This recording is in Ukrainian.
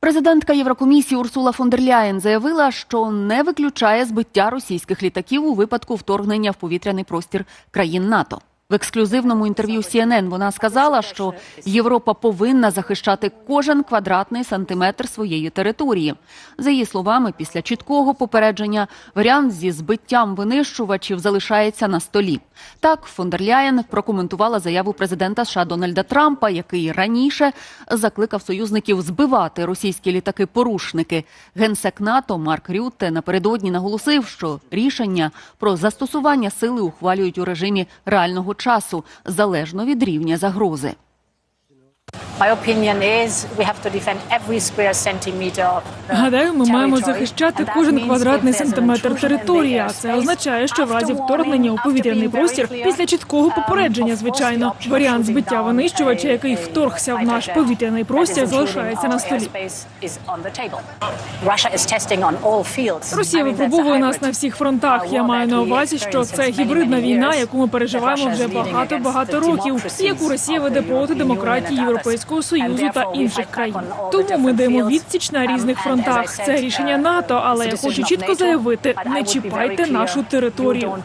Президентка Єврокомісії Урсула фон дер Ляєн заявила, що не виключає збиття російських літаків у випадку вторгнення в повітряний простір країн НАТО. В ексклюзивному інтерв'ю CNN вона сказала, що Європа повинна захищати кожен квадратний сантиметр своєї території. За її словами, після чіткого попередження варіант зі збиттям винищувачів залишається на столі. Так, фон дер Ляєн прокоментувала заяву президента США Дональда Трампа, який раніше закликав союзників збивати російські літаки-порушники. Генсек НАТО Марк Рютте напередодні наголосив, що рішення про застосування сили ухвалюють у режимі реального часу залежно від рівня загрози. Гадаю, ми маємо захищати кожен квадратний сантиметр території. А це означає, що в разі вторгнення у повітряний простір, після чіткого um, попередження, звичайно, варіант збиття винищувача, який вторгся в наш повітряний простір, залишається на столі. Росія випробовує нас на всіх фронтах. Я маю на увазі, що це гібридна війна, яку ми переживаємо вже багато багато років, яку Росія веде проти демократії others. Європейського союзу та інших країн. Тому ми даємо відсіч на різних фронтах. Це рішення НАТО, але я хочу чітко заявити: не чіпайте нашу територію.